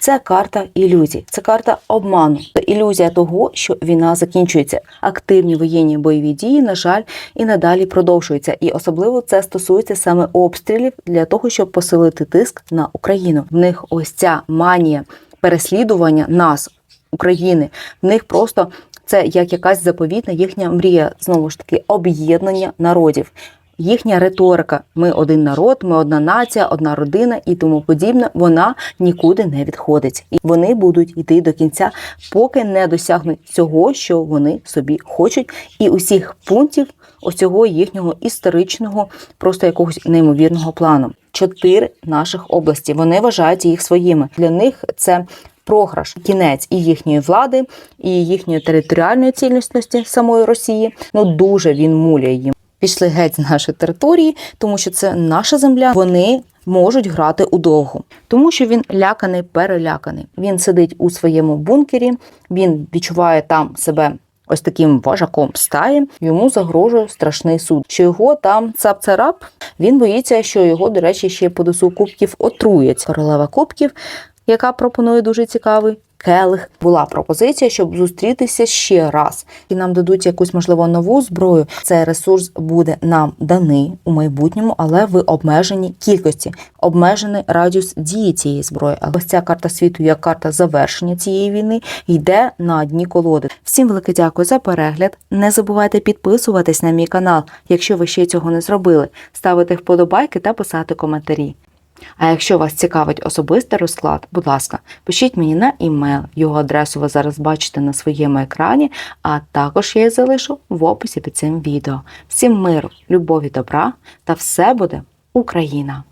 Це карта ілюзій, це карта обману, це ілюзія того, що війна закінчується. Активні воєнні бойові дії, на жаль, і надалі продовжуються. І особливо це стосується саме обстрілів для того, щоб посилити тиск на Україну. В них ось ця манія переслідування нас, України. В них просто це як якась заповітна їхня мрія, знову ж таки, об'єднання народів. Їхня риторика: ми один народ, ми одна нація, одна родина і тому подібне. Вона нікуди не відходить, і вони будуть йти до кінця, поки не досягнуть цього, що вони собі хочуть, і усіх пунктів оцього їхнього історичного, просто якогось неймовірного плану. Чотири наших області. Вони вважають їх своїми. Для них це програш, кінець і їхньої влади, і їхньої територіальної цілісності самої Росії. Ну дуже він муляє їм. Пішли геть з нашої території, тому що це наша земля. Вони можуть грати у довгу, тому що він ляканий, переляканий. Він сидить у своєму бункері, він відчуває там себе. Ось таким вожаком стаї йому загрожує страшний суд. Що його там цап-царап, він боїться, що його, до речі, ще по досу кубків отруять. Королева кубків, яка пропонує дуже цікавий келих. Була пропозиція, щоб зустрітися ще раз, і нам дадуть якусь можливо нову зброю. Цей ресурс буде нам даний у майбутньому, але в обмеженій кількості, обмежений радіус дії цієї зброї. А ось ця карта світу, як карта завершення цієї війни, йде на дні колоди. Всім велике дякую за перегляд. Не забувайте підписуватись на мій канал, якщо ви ще цього не зробили, ставити вподобайки та писати коментарі. А якщо вас цікавить особистий розклад, будь ласка, пишіть мені на імейл. Його адресу ви зараз бачите на своєму екрані, а також я її залишу в описі під цим відео. Всім миру, любові, добра та все буде Україна!